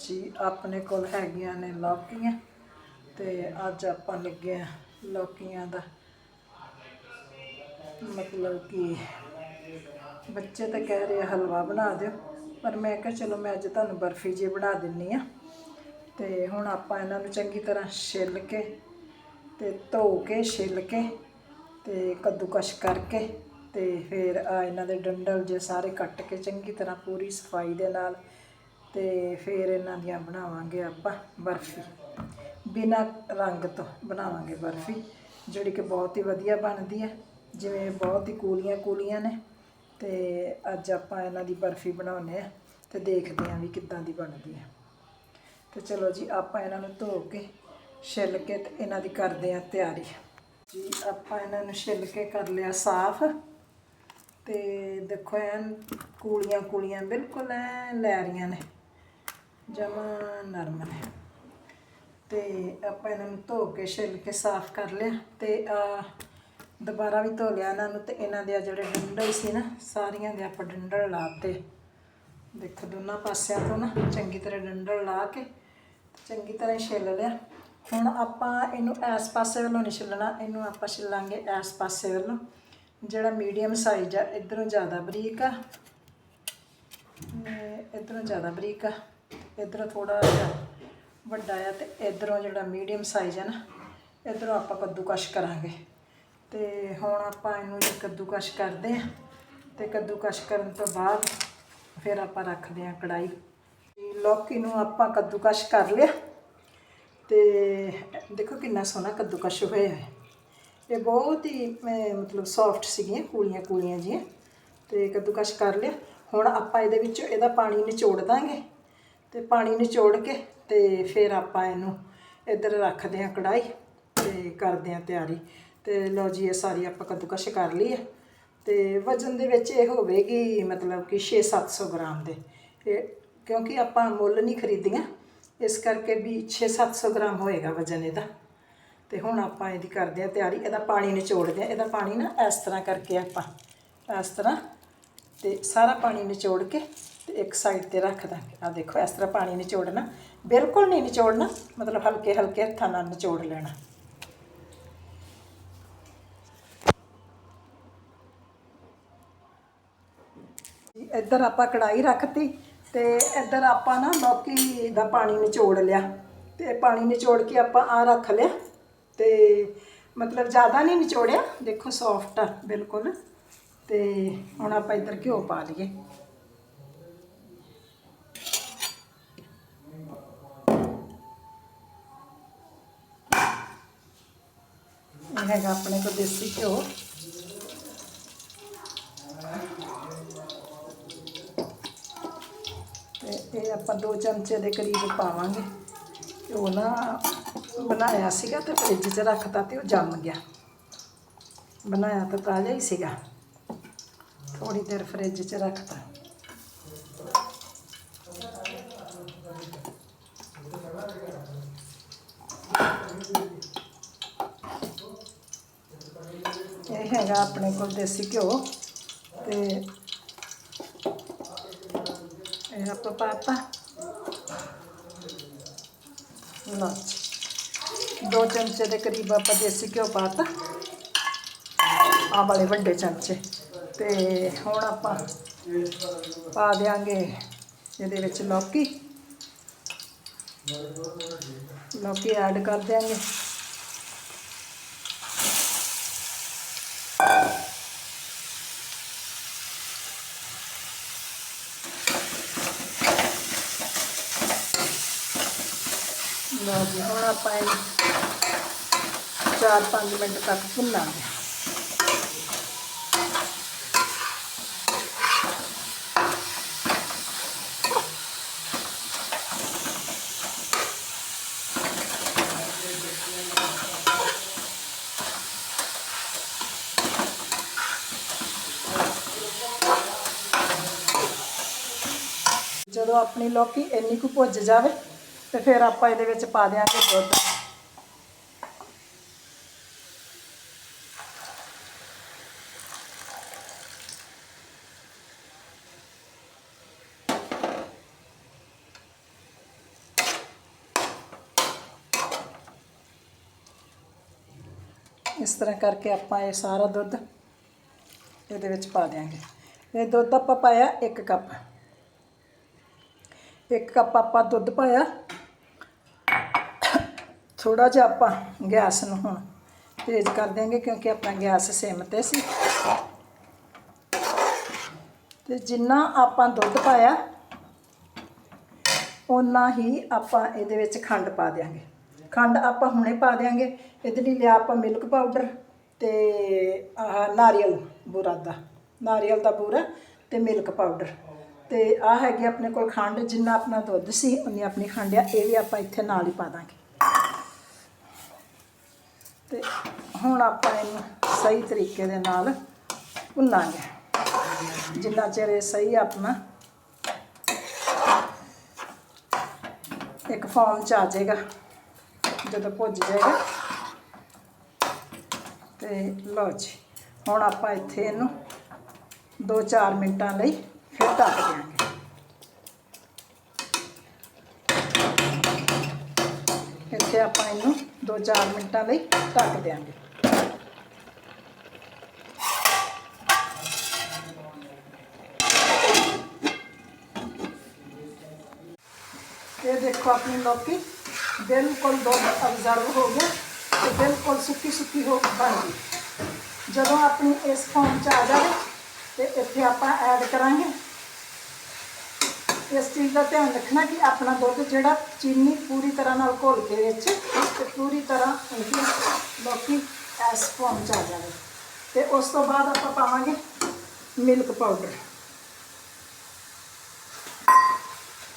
ਜੀ ਆਪਣੇ ਕੋਲ ਹੈਗੀਆਂ ਨੇ ਲੌਕੀਆਂ ਤੇ ਅੱਜ ਆਪਾਂ ਲੱਗੇ ਆ ਲੌਕੀਆਂ ਦਾ। ਮਤਲਬ ਕਿ ਬੱਚੇ ਤਾਂ ਕਹਿ ਰਹੇ ਆ, ਹਲਵਾ ਬਣਾ ਦਿਓ। ਪਰ ਮੈਂ ਕਿਹਾ ਚਲੋ ਮੈਂ ਅੱਜ ਤੁਹਾਨੂੰ ਬਰਫੀ ਜੀ ਬਣਾ ਦਿੰਨੀ ਆ। ਤੇ ਹੁਣ ਆਪਾਂ ਇਹਨਾਂ ਨੂੰ ਚੰਗੀ ਤਰ੍ਹਾਂ ਛਿੱਲ ਕੇ ਤੇ ਧੋ ਕੇ, ਛਿੱਲ ਕੇ ਤੇ ਕੱਦੂਕਸ਼ ਕਰਕੇ ਤੇ ਫਿਰ ਆ ਇਹਨਾਂ ਦੇ ਡੰਡਲ ਜੇ ਸਾਰੇ ਕੱਟ ਕੇ ਚੰਗੀ ਤਰ੍ਹਾਂ ਪੂਰੀ ਸਫ਼ਾਈ ਦੇ ਨਾਲ ਤੇ ਫਿਰ ਇਹਨਾਂ ਦੀਆਂ ਬਣਾਵਾਂਗੇ ਆਪਾਂ ਬਰਫੀ। ਬਿਨਾਂ ਰੰਗ ਤੋਂ ਬਣਾਵਾਂਗੇ ਬਰਫੀ, ਜਿਹੜੀ ਕਿ ਬਹੁਤ ਹੀ ਵਧੀਆ ਬਣਦੀ ਹੈ। ਜਿਵੇਂ ਬਹੁਤ ਹੀ ਕੂਲੀਆਂ ਕੂਲੀਆਂ ਨੇ ਤੇ ਅੱਜ ਆਪਾਂ ਇਹਨਾਂ ਦੀ ਬਰਫੀ ਬਣਾਉਂਦੇ ਆ ਤੇ ਦੇਖਦੇ ਆ ਵੀ ਕਿੱਦਾਂ ਦੀ ਬਣਦੀ ਹੈ। ਤੇ ਚਲੋ ਜੀ, ਆਪਾਂ ਇਹਨਾਂ ਨੂੰ ਧੋ ਕੇ ਛਿੱਲ ਕੇ ਤੇ ਇਹਨਾਂ ਦੀ ਕਰਦੇ ਆ ਤਿਆਰੀ। ਜੀ, ਆਪਾਂ ਇਹਨਾਂ ਨੂੰ ਛਿੱਲ ਕੇ ਕਰ ਲਿਆ ਸਾਫ਼। ਤੇ ਦੇਖੋ ਐਨ ਕੂਲੀਆਂ ਕੂਲੀਆਂ ਬਿਲਕੁਲ ਐ ਲੈ ਰਹੀਆਂ ਨੇ। ਜਮਾ ਨਰਮ ਨੇ ਤੇ ਆਪਾਂ ਇਹਨਾਂ ਨੂੰ ਧੋ ਕੇ, ਛਿੱਲ ਕੇ ਸਾਫ਼ ਕਰ ਲਿਆ ਤੇ ਆ ਦੁਬਾਰਾ ਵੀ ਧੋ ਲਿਆ ਇਹਨਾਂ ਨੂੰ ਤੇ ਇਹਨਾਂ ਦੇ ਆ ਜਿਹੜੇ ਡੰਡਲ ਸੀ ਨਾ, ਸਾਰੀਆਂ ਦੇ ਆਪਾਂ ਡੰਡਲ ਲਾਤੇ ਦੇਖੋ ਦੋਨਾਂ ਪਾਸਿਆਂ ਤੋਂ ਨਾ ਚੰਗੀ ਤਰ੍ਹਾਂ ਡੰਡਲ ਲਾ ਕੇ ਚੰਗੀ ਤਰ੍ਹਾਂ ਛਿੱਲ ਲਿਆ। ਹੁਣ ਆਪਾਂ ਇਹਨੂੰ ਇਸ ਪਾਸੇ ਵੱਲੋਂ ਨਹੀਂ ਛਿੱਲਣਾ, ਇਹਨੂੰ ਆਪਾਂ ਛਿੱਲਾਂਗੇ ਇਸ ਪਾਸੇ ਵੱਲੋਂ। ਜਿਹੜਾ ਮੀਡੀਅਮ ਸਾਈਜ਼ ਆ, ਇਧਰੋਂ ਜ਼ਿਆਦਾ ਬਰੀਕ ਆ। ਇਧਰੋਂ ਜ਼ਿਆਦਾ ਬਰੀਕ ਆ। ਇਧਰੋਂ ਥੋੜਾ ਜਿਹਾ ਵੱਡਾ ਆ ਤੇ ਇਧਰੋਂ ਜਿਹੜਾ ਮੀਡੀਅਮ ਸਾਈਜ਼ ਆ ਨਾ, ਇਧਰੋਂ ਆਪਾਂ ਕੱਦੂਕਸ਼ ਕਰਾਂਗੇ। ਤੇ ਹੁਣ ਆਪਾਂ ਇਹਨੂੰ ਜੇ ਕੱਦੂਕਸ਼ ਕਰਦੇ ਆ ਤੇ ਕੱਦੂਕਸ਼ ਕਰਨ ਤੋਂ ਬਾਅਦ ਫਿਰ ਆਪਾਂ ਰੱਖਦੇ ਆ ਕੜਾਈ ਲੌਕੀ ਨੂੰ ਆਪਾਂ ਕੱਦੂਕਸ਼ ਕਰ ਲਿਆ। ਤੇ ਦੇਖੋ ਕਿੰਨਾ ਸੋਹਣਾ ਕੱਦੂਕਸ਼ ਹੋਇਆ ਹੈ। ਇਹ ਬਹੁਤ ਹੀ ਮਤਲਬ ਸੌਫਟ ਸੀਗੀਆਂ ਕੂਲੀਆਂ ਕੂਲੀਆਂ ਜੀਆਂ। ਤੇ ਕੱਦੂਕਸ਼ ਕਰ ਲਿਆ। ਹੁਣ ਆਪਾਂ ਇਹਦੇ ਵਿੱਚੋਂ ਇਹਦਾ ਪਾਣੀ ਨਿਚੋੜ ਦਾਂਗੇ। ਤੇ ਪਾਣੀ ਨਿਚੋੜ ਕੇ ਤੇ ਫਿਰ ਆਪਾਂ ਇਹਨੂੰ ਇੱਧਰ ਰੱਖਦੇ ਹਾਂ ਕੜਾਈ ਤੇ ਕਰਦੇ ਹਾਂ ਤਿਆਰੀ। ਤੇ ਲਓ ਜੀ, ਇਹ ਸਾਰੀ ਆਪਾਂ ਕੱਦੂਕਸ਼ ਕਰ ਲਈ ਹੈ। ਤੇ ਵਜਨ ਦੇ ਵਿੱਚ ਇਹ ਹੋਵੇਗੀ ਮਤਲਬ ਕਿ 6-700 ਗ੍ਰਾਮ ਦੇ। ਇਹ ਕਿਉਂਕਿ ਆਪਾਂ ਮੁੱਲ ਨਹੀਂ ਖਰੀਦੀਆਂ, ਇਸ ਕਰਕੇ ਵੀ 6-700 ਗ੍ਰਾਮ ਹੋਏਗਾ ਵਜਨ ਇਹਦਾ। ਤੇ ਹੁਣ ਆਪਾਂ ਇਹਦੀ ਕਰਦੇ ਆ ਤਿਆਰੀ। ਇਹਦਾ ਪਾਣੀ ਨਿਚੋੜਦੇ ਆ ਇਹਦਾ ਪਾਣੀ ਨਾ ਇਸ ਤਰ੍ਹਾਂ ਕਰਕੇ ਆਪਾਂ, ਇਸ ਤਰ੍ਹਾਂ ਤੇ ਸਾਰਾ ਪਾਣੀ ਨਿਚੋੜ ਕੇ ਤੇ ਇੱਕ ਸਾਈਡ ਤੇ ਰੱਖ ਦਾਂਗੇ ਆ ਦੇਖੋ, ਇਸ ਤਰ੍ਹਾਂ ਪਾਣੀ ਨਿਚੋੜਨਾ। ਬਿਲਕੁਲ ਨਹੀਂ ਨਿਚੋੜਨਾ, ਮਤਲਬ ਹਲਕੇ ਹਲਕੇ ਹੱਥਾਂ ਨਾਲ ਨਿਚੋੜ ਲੈਣਾ। ਇੱਧਰ ਆਪਾਂ ਕੜਾਈ ਰੱਖਤੀ ਤੇ ਇੱਧਰ ਆਪਾਂ ਨਾ ਲੌਕੀ ਦਾ ਪਾਣੀ ਨਿਚੋੜ ਲਿਆ। ਤੇ ਪਾਣੀ ਨਿਚੋੜ ਕੇ ਆਪਾਂ ਆ ਰੱਖ ਲਿਆ। ਤੇ ਮਤਲਬ ਜ਼ਿਆਦਾ ਨਹੀਂ ਨਿਚੋੜਿਆ, ਦੇਖੋ ਸੌਫਟ ਆ ਬਿਲਕੁਲ। ਤੇ ਹੁਣ ਆਪਾਂ ਇੱਧਰ ਘਿਓ ਪਾ ਲਈਏ। ਹੈਗਾ ਆਪਣੇ ਕੋਲ ਦੇਸੀ ਘਿਓ। ਤੇ ਇਹ ਆਪਾਂ ਦੋ ਚਮਚੇ ਦੇ ਕਰੀਬ ਪਾਵਾਂਗੇ। ਘਿਓ ਨਾ ਬਣਾਇਆ ਸੀਗਾ ਤੇ ਫ੍ਰਿਜ 'ਚ ਰੱਖਤਾ ਤੇ ਉਹ ਜੰਮ ਗਿਆ। ਬਣਾਇਆ ਤਾਂ ਤਾਜ਼ਾ ਹੀ ਸੀਗਾ। ਥੋੜੀ ਦੇਰ ਫ੍ਰਿਜ 'ਚ ਰੱਖਤਾ ਇਹ ਹੈਗਾ ਆਪਣੇ ਕੋਲ ਦੇਸੀ ਘਿਓ ਤੇ ਇਹ ਆਪਾਂ ਪਾਤਾ ਲਓ ਜੀ। ਦੋ ਚਮਚੇ ਦੇ ਕਰੀਬ ਆਪਾਂ ਦੇਸੀ ਘਿਓ ਪਾਤਾ ਆ ਵਾਲੇ ਵੱਡੇ ਚਮਚੇ। ਤੇ ਹੁਣ ਆਪਾਂ ਪਾ ਦਿਆਂਗੇ ਇਹਦੇ ਵਿੱਚ ਲੌਕੀ। ਲੌਕੀ ਐਡ ਕਰ ਦਿਆਂਗੇ। ਲਓ ਜੀ, ਹੁਣ ਆਪਾਂ ਇਹ 4-5 ਮਿੰਟ ਤੱਕ ਭੁੰਨਾਂਗੇ। ਜਦੋਂ ਆਪਣੀ ਲੌਕੀ ਇੰਨੀ ਕੁ ਭੁੱਜ ਜਾਵੇ ਤੇ ਫਿਰ ਆਪਾਂ ਇਹਦੇ ਵਿੱਚ ਪਾ ਦਿਆਂਗੇ ਦੁੱਧ। ਇਸ ਤਰ੍ਹਾਂ ਕਰਕੇ ਆਪਾਂ ਇਹ ਸਾਰਾ ਦੁੱਧ ਇਹਦੇ ਵਿੱਚ ਪਾ ਦਿਆਂਗੇ। ਇਹ ਦੁੱਧ ਆਪਾਂ ਪਾਇਆ 1 ਕੱਪ। 1 ਕੱਪ ਆਪਾਂ ਦੁੱਧ ਪਾਇਆ। ਥੋੜਾ ਜਿਹਾ ਆਪਾਂ ਗੈਸ ਨੂੰ ਹੁਣ ਤੇਜ਼ ਕਰ ਦਿਆਂਗੇ ਕਿਉਂਕਿ ਆਪਣਾ ਗੈਸ ਸਿਮ ਤੇ ਸੀ। ਤੇ ਜਿੰਨਾ ਆਪਾਂ ਦੁੱਧ ਪਾਇਆ ਉਨਾ ਹੀ ਆਪਾਂ ਇਹਦੇ ਵਿੱਚ ਖੰਡ ਪਾ ਦਿਆਂਗੇ। ਖੰਡ ਆਪਾਂ ਹੁਣੇ ਪਾ ਦਿਆਂਗੇ। ਇਹਦੇ ਲਈ ਲਿਆ ਆਪਾਂ ਮਿਲਕ ਪਾਊਡਰ ਤੇ ਆਹ ਨਾਰੀਅਲ ਬੁਰਾ ਦਾ, ਨਾਰੀਅਲ ਦਾ ਬੁਰਾ ਤੇ ਮਿਲਕ ਪਾਊਡਰ। ਤੇ ਆ ਹੈਗੀ ਆਪਣੇ ਕੋਲ ਖੰਡ, ਜਿੰਨਾ ਆਪਣਾ ਦੁੱਧ ਸੀ ਉਨੀ ਆਪਣੀ ਖੰਡ ਆ, ਇਹ ਵੀ ਆਪਾਂ ਇੱਥੇ ਨਾਲ ਹੀ ਪਾ ਦਾਂਗੇ। ਤੇ ਹੁਣ ਆਪਾਂ ਇਹਨੂੰ ਸਹੀ ਤਰੀਕੇ ਦੇ ਨਾਲ ਭੁੰਨਾਂਗੇ। ਜਿੰਨਾ ਚਿਰ ਇਹ ਸਹੀ ਆਪਣਾ ਇੱਕ ਫਾਰਮ ਚ ਆ ਜਾਏਗਾ, ਜਦੋਂ ਭੁੱਜ ਜਾਏਗਾ। ਤੇ ਲਓ ਜੀ, ਹੁਣ ਆਪਾਂ ਇੱਥੇ ਇਹਨੂੰ 2-4 ਮਿੰਟਾਂ ਲਈ ਫਿਰ ਢੱਕ ਦਿਆਂਗੇ। ਇੱਥੇ ਆਪਾਂ ਇਹਨੂੰ 2-4 ਮਿੰਟਾਂ ਲਈ ਢੱਕ ਦਿਆਂਗੇ ਇਹ ਦੇਖੋ ਆਪਣੀ ਲੌਕੀ ਬਿਲਕੁਲ ਦੁੱਧ ਅਬਜ਼ਰਵ ਹੋ ਗਿਆ ਤੇ ਬਿਲਕੁਲ ਸੁੱਕੀ ਸੁੱਕੀ ਹੋ ਬਣ ਗਈ ਜਦੋਂ ਆਪਣੀ ਇਸ ਫਾਰਮ ਚ ਆ ਜਾਵੇ ਤੇ ਇੱਥੇ ਆਪਾਂ ਐਡ ਕਰਾਂਗੇ ਇਸ ਚੀਜ਼ ਦਾ ਧਿਆਨ ਰੱਖਣਾ ਕਿ ਆਪਣਾ ਦੁੱਧ ਜਿਹੜਾ ਚੀਨੀ ਪੂਰੀ ਤਰ੍ਹਾਂ ਨਾਲ ਘੋਲ ਕੇ ਵਿੱਚ ਤੇ ਪੂਰੀ ਤਰ੍ਹਾਂ ਇਹ ਲੌਕੀ ਇਸ ਫਾਰਮ ਚ ਆ ਜਾਵੇ। ਤੇ ਉਸ ਤੋਂ ਬਾਅਦ ਆਪਾਂ ਪਾਵਾਂਗੇ ਮਿਲਕ ਪਾਊਡਰ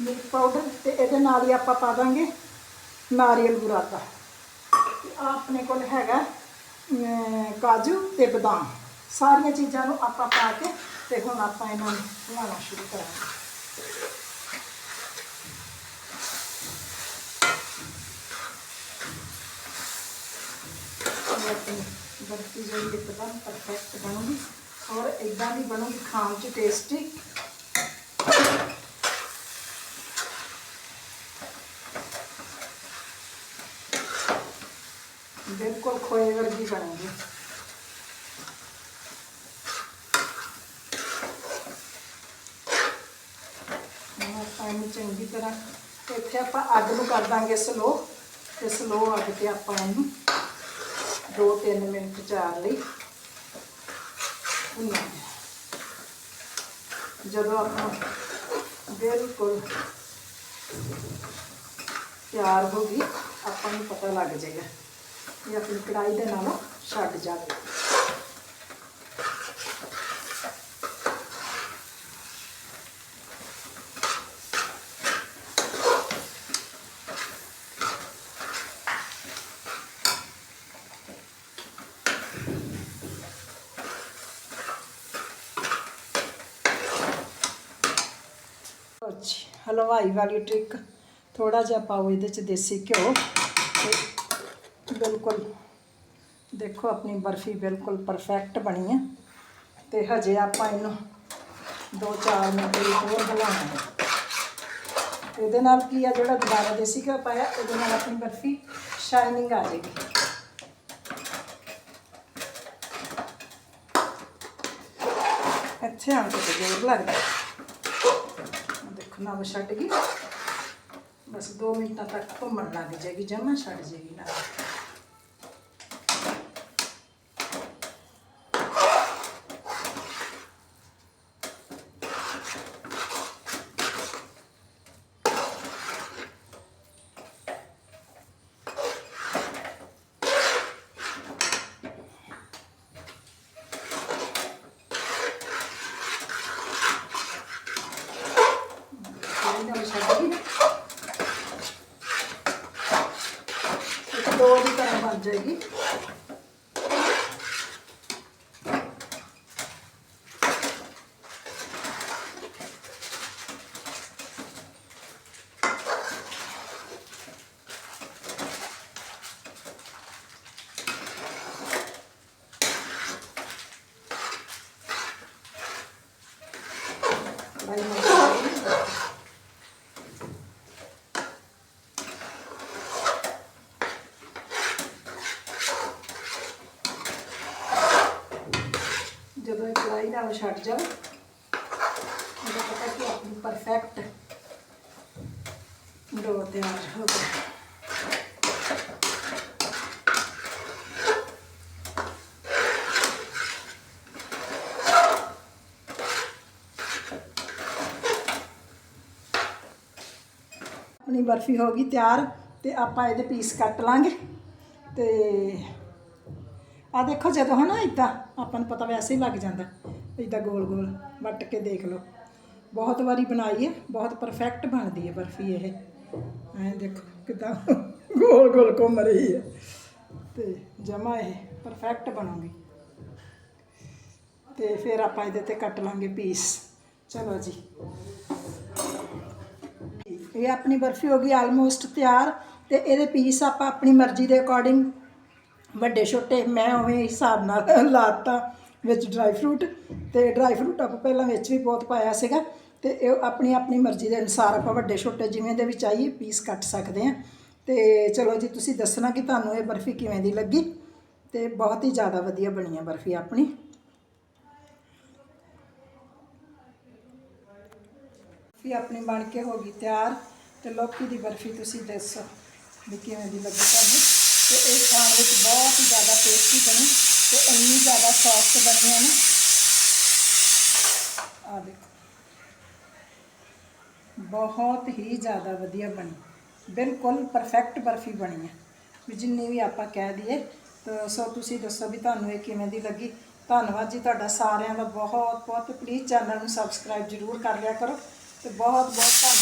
ਮਿਲਕ ਪਾਊਡਰ ਤੇ ਇਹਦੇ ਨਾਲ ਹੀ ਆਪਾਂ ਪਾ ਦਾਂਗੇ ਨਾਰੀਅਲ ਬੁਰਾਦਾ। ਆਹ ਆਪਣੇ ਕੋਲ ਹੈਗਾ ਕਾਜੂ ਤੇ ਬਦਾਮ। ਸਾਰੀਆਂ ਚੀਜ਼ਾਂ ਨੂੰ ਆਪਾਂ ਪਾ ਕੇ ਤੇ ਹੁਣ ਆਪਾਂ ਇਹਨਾਂ ਨੂੰ ਬਣਾਉਣਾ ਸ਼ੁਰੂ ਕਰਾਂਗੇ। ਬਰਫੀ ਜਿਹੜੀ ਇੱਕਦਮ ਪਰਫੈਕਟ ਬਣੂਗੀ। ਔਰ ਇਦਾਂ ਦੀ ਬਣੂਗੀ, ਖਾਣ 'ਚ ਟੇਸਟੀ ਬਿਲਕੁਲ ਖੋਏ ਵਰਗੀ ਬਣੇਗੀ ਹੁਣ ਆਪਾਂ ਇਹਨੂੰ ਚੰਗੀ ਤਰ੍ਹਾਂ ਤੇ ਇੱਥੇ ਆਪਾਂ ਅੱਗ ਨੂੰ ਕਰ ਦਾਂਗੇ ਸਲੋ ਤੇ ਸਲੋ ਅੱਗ ਤੇ ਆਪਾਂ ਇਹਨੂੰ 2-3 ਮਿੰਟ ਚਾਰ ਲਈ ਭੁੰਨਾਂਗੇ ਜਦੋਂ ਆਪਾਂ ਬਿਲਕੁਲ ਤਿਆਰ ਹੋ ਗਈ, ਆਪਾਂ ਨੂੰ ਪਤਾ ਲੱਗ ਜਾਏਗਾ ਇਹ ਆਪਣੀ ਕੜਾਈ ਦੇ ਨਾਲੋਂ ਛੱਡ ਜਾਵੇ। ਹਲਵਾਈ ਵਾਲੀ ਟ੍ਰਿਕ ਥੋੜਾ ਜਿਹਾ ਪਾਓ, ਇਹਦੇ ਚ ਦੇਸੀ ਘਿਓ ਤੇ ਬਿਲਕੁਲ ਦੇਖੋ ਆਪਣੀ ਬਰਫੀ ਬਿਲਕੁਲ ਪਰਫੈਕਟ ਬਣੀ ਹੈ ਤੇ ਹਜੇ ਆਪਾਂ ਇਹਨੂੰ 2-4 ਮਿੰਟ ਲਈ ਹੋਰ ਹਿਲਾਉਣਾ ਹੈ। ਇਹਦੇ ਨਾਲ ਕੀ ਆ, ਜਿਹੜਾ ਦੁਬਾਰਾ ਦੇਸੀ ਘਿਓ ਪਾਇਆ ਇਹਦੇ ਨਾਲ ਆਪਣੀ ਬਰਫੀ ਸ਼ਾਈਨਿੰਗ ਆ ਜਾਏਗੀ। ਇੱਥੇ ਆਣ ਕੇ ਜ਼ੋਰ ਲੱਗਦਾ ਦੇਖੋ ਛੱਡ ਗਈ। ਬਸ 2 ਮਿੰਟਾਂ ਤੱਕ ਘੁੰਮਣ ਲੱਗ ਜਾਏਗੀ ਜਮਾ ਛੱਡ ਜਾਏਗੀ ਨਾ ਥੋੜੀ ਨਾਲ ਛੱਡ ਗਈ ਇੱਕ ਦੋ ਦੀ ਤਰ੍ਹਾਂ ਬਣ ਜਾਏਗੀ ਕੜਾਈ ਨਾਲ ਛੱਡ ਨਾਲ ਛੱਡ ਜਾਵੇ। ਉਹਦਾ ਪਤਾ ਕਿ ਆਪਣੀ ਪਰਫੈਕਟ ਡੋ ਤਿਆਰ ਹੋ ਗਿਆ ਆਪਣੀ ਬਰਫੀ ਹੋ ਗਈ ਤਿਆਰ ਤੇ ਆਪਾਂ ਇਹਦੇ ਪੀਸ ਕੱਟ ਲਾਂਗੇ। ਤੇ ਆ ਦੇਖੋ ਜਦੋਂ ਹਨਾ ਇਦਾਂ ਆਪਾਂ ਨੂੰ ਪਤਾ ਵੈਸੇ ਹੀ ਲੱਗ ਜਾਂਦਾ। ਇਦਾਂ ਗੋਲ ਗੋਲ ਵੱਟ ਕੇ ਦੇਖ ਲਓ। ਬਹੁਤ ਵਾਰੀ ਬਣਾਈ ਹੈ, ਬਹੁਤ ਪਰਫੈਕਟ ਬਣਦੀ ਹੈ ਬਰਫੀ ਇਹ। ਐਂ ਦੇਖੋ ਕਿਦਾਂ ਗੋਲ ਗੋਲ ਘੁੰਮ ਰਹੀ ਹੈ। ਤੇ ਜਮਾ ਇਹ ਪਰਫੈਕਟ ਬਣੂਗੀ। ਤੇ ਫਿਰ ਆਪਾਂ ਇਹਦੇ ਤੇ ਕੱਟ ਲਾਂਗੇ ਪੀਸ। ਚਲੋ ਜੀ। ਇਹ ਆਪਣੀ ਬਰਫੀ ਹੋ ਗਈ ਆਲਮੋਸਟ ਤਿਆਰ ਤੇ ਇਹਦੇ ਪੀਸ ਆਪਾਂ ਆਪਣੀ ਮਰਜ਼ੀ ਦੇ ਅਕੋਰਡਿੰਗ ਵੱਡੇ ਛੋਟੇ ਮੈਂ ਉਵੇਂ ਹਿਸਾਬ ਨਾਲ ਲਾਤਾ ਵਿੱਚ ਡਰਾਈ ਫਰੂਟ ਤੇ ਡਰਾਈ ਫਰੂਟ ਆਪਾਂ ਪਹਿਲਾਂ ਵਿੱਚ ਵੀ ਬਹੁਤ ਪਾਇਆ ਸੀਗਾ ਤੇ ਇਹ ਆਪਣੀ ਆਪਣੀ ਮਰਜ਼ੀ ਦੇ ਅਨੁਸਾਰ ਆਪਾਂ ਵੱਡੇ ਛੋਟੇ ਜਿਵੇਂ ਦੇ ਵੀ ਚਾਹੀਏ ਪੀਸ ਕੱਟ ਸਕਦੇ ਹਾਂ। ਤੇ ਚਲੋ ਜੀ, ਤੁਸੀਂ ਦੱਸਣਾ ਕਿ ਤੁਹਾਨੂੰ ਇਹ ਬਰਫੀ ਕਿਵੇਂ ਦੀ ਲੱਗੀ? ਤੇ ਬਹੁਤ ਹੀ ਜ਼ਿਆਦਾ ਵਧੀਆ ਬਣੀ ਹੈ ਬਰਫੀ ਆਪਣੀ। ਵੀ ਆਪਣੀ ਬਣ ਕੇ ਹੋ ਗਈ ਤਿਆਰ ਤੇ ਲੋਕੀ ਦੀ ਬਰਫੀ ਤੁਸੀਂ ਦੱਸੋ ਵੀ ਕਿਵੇਂ ਦੀ ਲੱਗੀ ਤੁਹਾਨੂੰ। ਤੇ ਇਹ ਖਾਣ ਵਿੱਚ ਬਹੁਤ ਹੀ ਜ਼ਿਆਦਾ ਟੇਸਟੀ ਬਣੀ ਤੇ ਇੰਨੀ ਜ਼ਿਆਦਾ ਸੌਫਟ ਬਣੀ ਹੈ ਨਾ ਆ ਦੇਖੋ। ਬਹੁਤ ਹੀ ਜ਼ਿਆਦਾ ਵਧੀਆ ਬਣੀ। ਬਿਲਕੁਲ ਪਰਫੈਕਟ ਬਰਫੀ ਬਣੀ ਹੈ। ਵੀ ਜਿੰਨੀ ਵੀ ਆਪਾਂ ਕਹਿ ਦਈਏ, ਤਾਂ ਸੋ ਤੁਸੀਂ ਦੱਸੋ ਵੀ ਤੁਹਾਨੂੰ ਇਹ ਕਿਵੇਂ ਦੀ ਲੱਗੀ। ਧੰਨਵਾਦ ਜੀ ਤੁਹਾਡਾ ਸਾਰਿਆਂ ਦਾ ਬਹੁਤ ਬਹੁਤ ਪਲੀਜ਼ ਚੈਨਲ ਨੂੰ ਸਬਸਕ੍ਰਾਈਬ ਜ਼ਰੂਰ ਕਰ ਲਿਆ ਕਰੋ। ਤੇ ਬਹੁਤ ਬਹੁਤ ਧੰਨਵਾਦ।